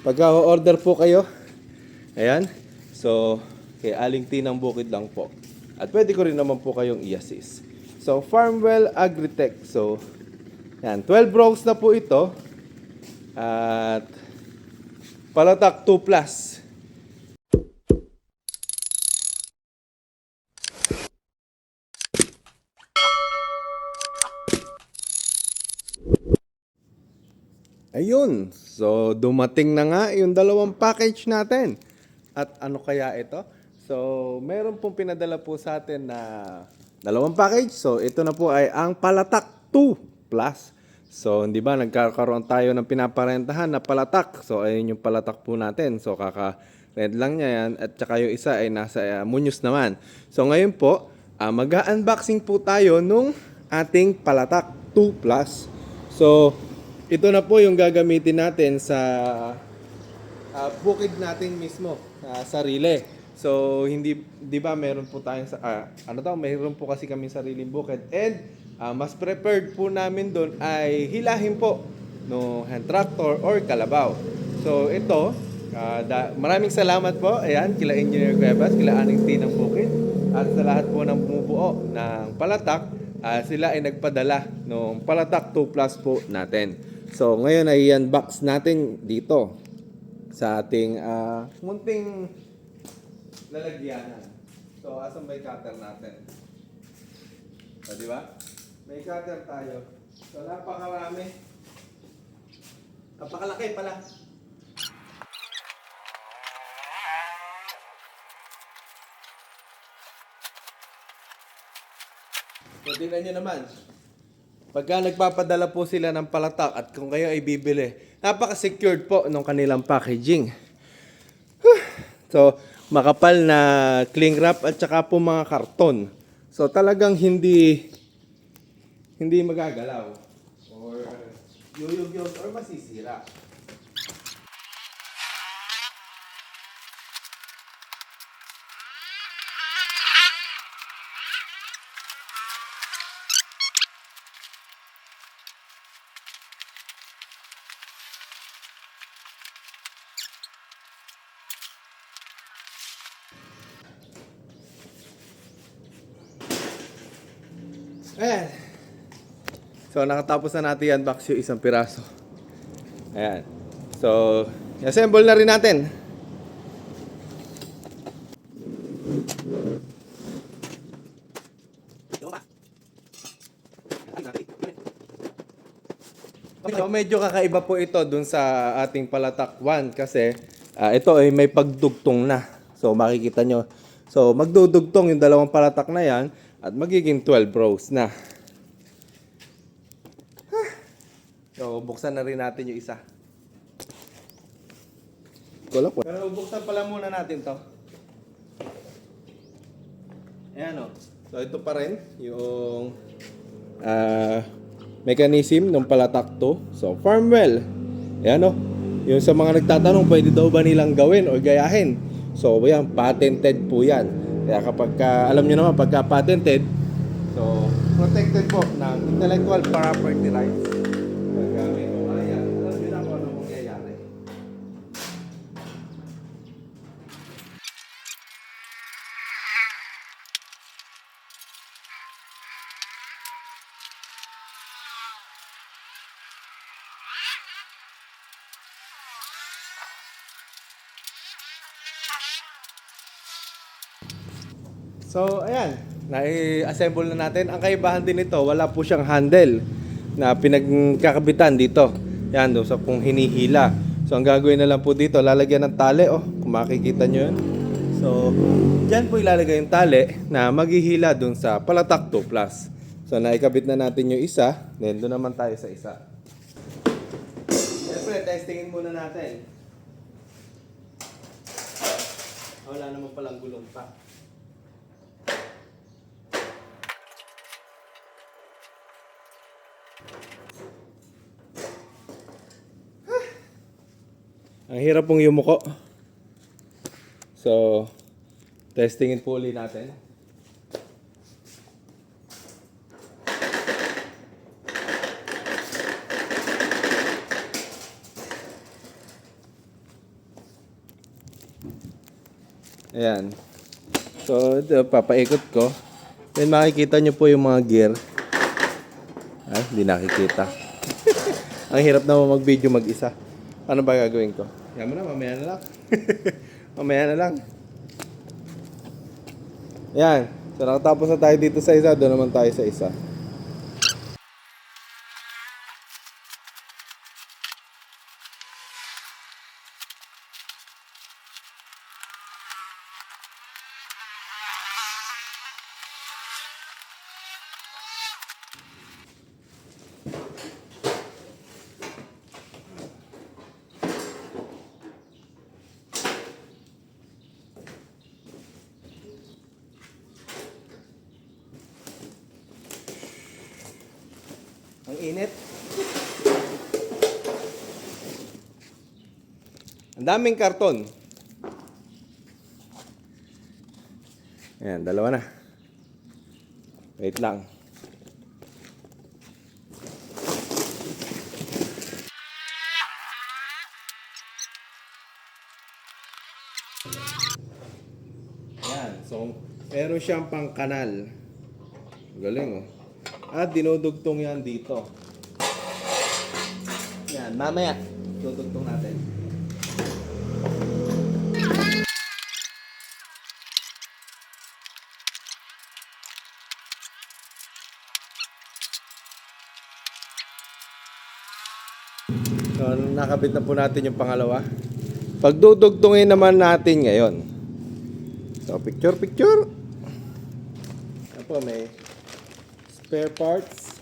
Pagka order po kayo, ayan. So, kay Aling Tinang Bukid lang po. At pwede ko rin naman po kayong i-assist. So, Farmwell Agritech. So, yan. 12 rows na po ito. At Palatak 2 plus. Ayun. So, dumating na nga yung dalawang package natin. At ano kaya ito? So, meron pong pinadala po sa atin na dalawang package. So, ito na po ay ang Palatak 2 Plus. So, hindi ba, nagkakaroon tayo ng pinaparentahan na palatak. So, ayun yung palatak po natin. So, kaka-rent lang niya yan. At saka yung isa ay nasa uh, Munyos naman. So, ngayon po, uh, mag-unboxing po tayo nung ating palatak 2 Plus. So, ito na po yung gagamitin natin sa uh, bukid natin mismo, uh, sarili. So, hindi, di ba, meron po tayong, ah, ano daw, meron po kasi kami sariling bukid. And, ah, mas prepared po namin doon ay hilahin po no hand tractor or kalabaw. So, ito, ah, da, maraming salamat po, ayan, kila Engineer Cuevas, kila Aning T ng bukid, at sa lahat po ng bumubuo ng palatak, ah, sila ay nagpadala ng palatak 2 plus po natin. So, ngayon ay unbox natin dito sa ating ah, munting lalagyanan. So, asan ba cutter natin? So, di ba? May cutter tayo. So, napakarami. Napakalaki pala. So, tingnan nyo naman. Pagka nagpapadala po sila ng palatak at kung kayo ay bibili, napaka-secured po ng kanilang packaging. So, makapal na cling wrap at saka po mga karton. So, talagang hindi hindi magagalaw or yuyugyot or masisira. Ayan. So, nakatapos na natin unbox yung isang piraso. Ayan. So, assemble na rin natin. So, medyo kakaiba po ito dun sa ating palatak 1 kasi ah, ito ay may pagdugtong na. So, makikita nyo. So, magdudugtong yung dalawang palatak na yan at magiging 12 rows na. So, buksan na rin natin yung isa. Wala po. Pero buksan pala muna natin to. Ayan o. So, ito pa rin yung ah mechanism ng palatak to. So, Farmwell. Ayan o. Yung sa mga nagtatanong, pwede daw ba nilang gawin o gayahin? So, yan, patented po yan. Kaya kapag, ka- alam nyo naman, pagka patented, so, protected po ng intellectual property rights. So, ayan. Nai-assemble na natin. Ang kaibahan din nito, wala po siyang handle na pinagkakabitan dito. Yan, sa pong hinihila. So, ang gagawin na lang po dito, lalagyan ng tali. Oh, kung makikita nyo yun. So, dyan po ilalagay yung tali na maghihila doon sa palatak 2 plus. So, naikabit na natin yung isa. Then, doon naman tayo sa isa. Siyempre, testingin muna natin. Wala naman palang gulong pa. Ang hirap pong yumuko. So, testingin po ulit natin. Ayan. So, ito, papaikot ko. Then makikita nyo po yung mga gear. Ay, hindi nakikita. Ang hirap na mag-video mag-isa. Ano ba gagawin ko? Yan mo na, mamaya na lang. mamaya na lang. Yan. So, nakatapos na tayo dito sa isa. Doon naman tayo sa isa. Ang init. Ang daming karton. Ayan, dalawa na. Wait lang. Ayan, so meron siyang pang kanal. Galing oh. At dinudugtong yan dito. Yan, mamaya. Dudugtong natin. So, nakabit na po natin yung pangalawa. Pagdudugtungin naman natin ngayon. So, picture, picture. Ano po, may spare parts.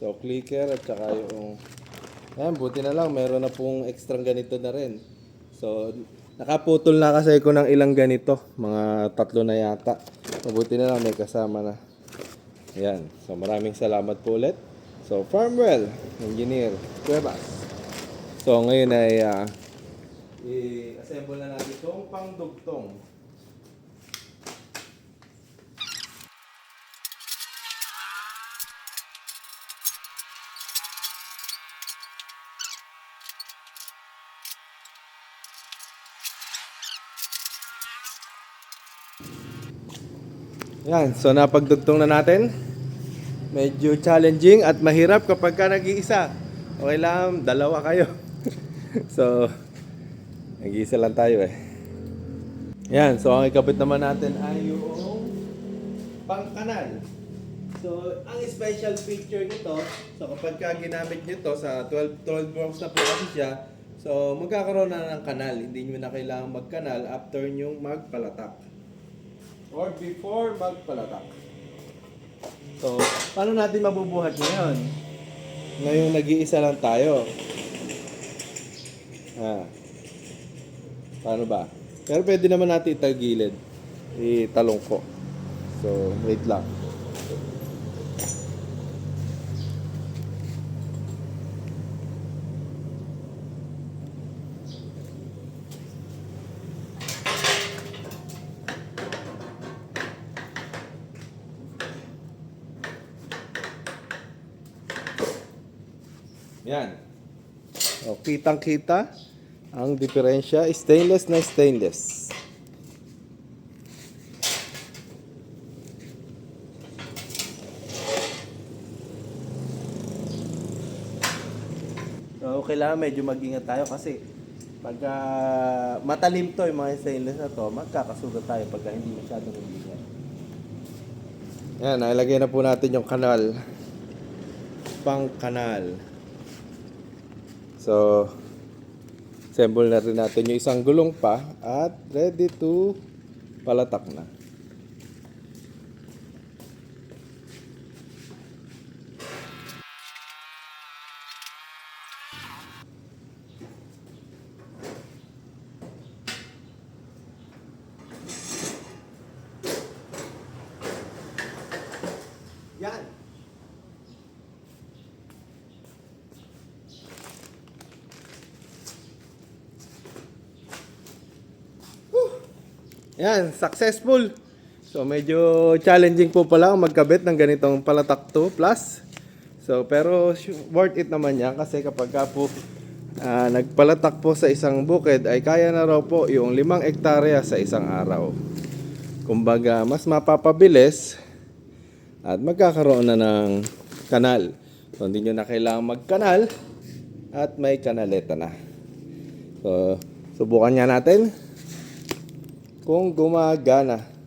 So, clicker at saka yung... Ayan, buti na lang. Meron na pong extra ganito na rin. So, nakaputol na kasi ko ng ilang ganito. Mga tatlo na yata. Mabuti na lang may kasama na. Ayan. So, maraming salamat po ulit. So, Farmwell, Engineer, Cuevas. So, ngayon ay ah, i-assemble na natin itong pangdugtong. Yan, so napagdugtong na natin. Medyo challenging at mahirap kapag ka nag-iisa. Okay lang, dalawa kayo. so, nag-iisa lang tayo eh. Yan, so ang ikabit naman natin ay yung pangkanal. So, ang special feature nito, so kapag ka ginamit nyo to sa 12, 12 volts na po kasi siya, so magkakaroon na ng kanal. Hindi nyo na kailangan magkanal after nyo magpalatak. Or before magpalatak. So, paano natin mabubuhat ngayon? Ngayon, nag-iisa lang tayo. Ha. Paano ba? Pero pwede naman natin itagilid. Italong ko. So, wait lang. Yan. O, kitang-kita ang diferensya. Stainless na stainless. So, kailangan medyo mag-ingat tayo kasi pagka matalim to yung mga stainless na to, magkakasugat tayo pagka hindi masyadong mabigat. Yan, nailagay na po natin yung kanal. Pang kanal. So, assemble na rin natin yung isang gulong pa at ready to palatak na. Yan. Yan, successful. So medyo challenging po pala ang magkabit ng ganitong palatak 2 plus. So pero worth it naman yan kasi kapag ka po ah, nagpalatak po sa isang bukid ay kaya na raw po yung limang ektarya sa isang araw. Kumbaga, mas mapapabilis at magkakaroon na ng kanal. So, hindi nyo na kailangan magkanal at may kanaleta na. So, subukan nga natin kung gumagana.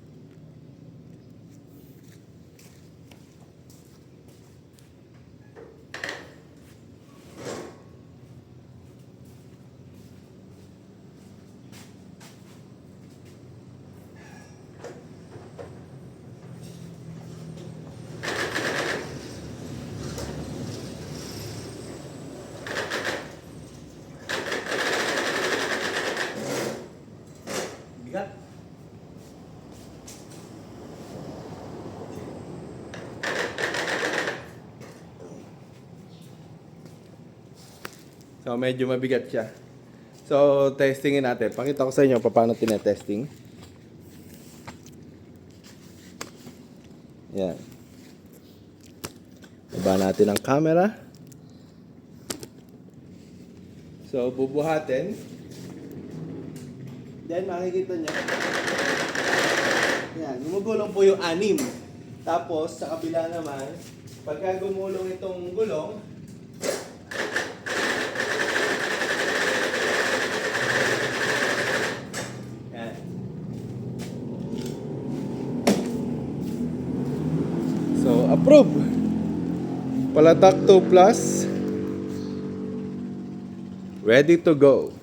So, medyo mabigat siya. So, testingin natin. Pakita ko sa inyo paano tinetesting. Yan. Baba natin ang camera. So, bubuhatin. Yan, makikita nyo. Yan, gumugulong po yung anim. Tapos, sa kabila naman, pagka gumulong itong gulong, yan. So, approve. 2 plus. Ready to go.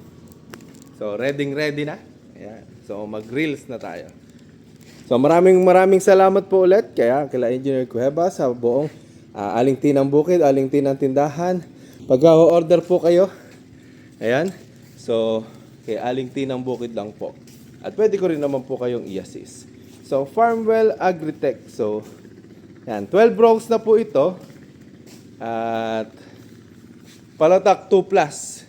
So, ready ready na. Ayan. So, mag-reels na tayo. So, maraming maraming salamat po ulit kaya kila Engineer Cueva sa buong ah, Aling Tinang Bukid, Aling Tinang Tindahan. Pag order po kayo, ayan. So, kay Aling Tinang Bukid lang po. At pwede ko rin naman po kayong i-assist. So, Farmwell Agritech. So, yan, 12 rows na po ito. At palatak 2 plus.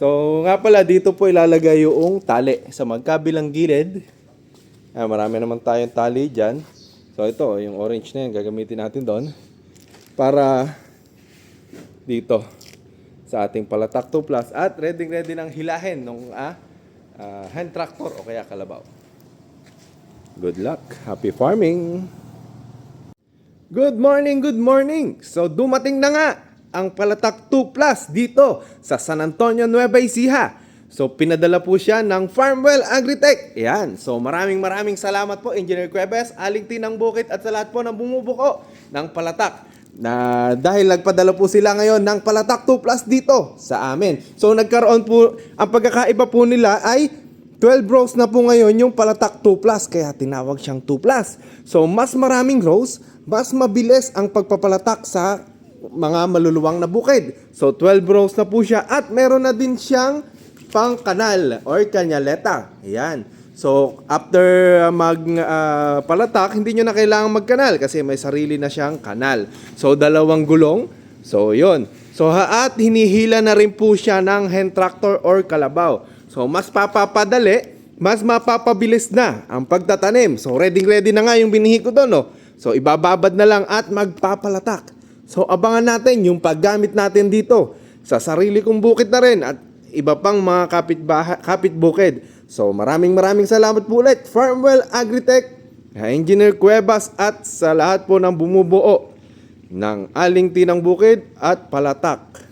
So, nga pala, dito po ilalagay yung tali sa magkabilang gilid. Ah, marami naman tayong tali dyan. So, ito, yung orange na yan, gagamitin natin doon. Para dito sa ating palatak 2 plus. At ready ready nang hilahin nung ah, ah, hand tractor o kaya kalabaw. Good luck. Happy farming! Good morning, good morning! So dumating na nga ang Palatak 2 Plus dito sa San Antonio, Nueva Ecija. So pinadala po siya ng Farmwell Agritech. Yan. So maraming maraming salamat po Engineer Cuevas, Aling Tinang Bukit at sa lahat po ng bumubuko ng Palatak. Na dahil nagpadala po sila ngayon ng Palatak 2 Plus dito sa amin. So nagkaroon po, ang pagkakaiba po nila ay 12 rows na po ngayon yung Palatak 2 Plus kaya tinawag siyang 2 Plus. So mas maraming rows, mas mabilis ang pagpapalatak sa mga maluluwang na bukid. So 12 rows na po siya at meron na din siyang pang kanal or kanyaleta. Ayan. So after uh, mag uh, palatak, hindi nyo na kailangan magkanal kasi may sarili na siyang kanal. So dalawang gulong. So yon. So ha- at hinihila na rin po siya ng hand tractor or kalabaw. So mas papapadali, mas mapapabilis na ang pagtatanim. So ready ready na nga yung binihi ko doon, no? So ibababad na lang at magpapalatak. So abangan natin yung paggamit natin dito sa sarili kong bukid na rin at iba pang mga kapit kapit bukid. So maraming maraming salamat po ulit Farmwell Agritech, Engineer Cuevas at sa lahat po ng bumubuo ng Aling Tinang Bukid at Palatak.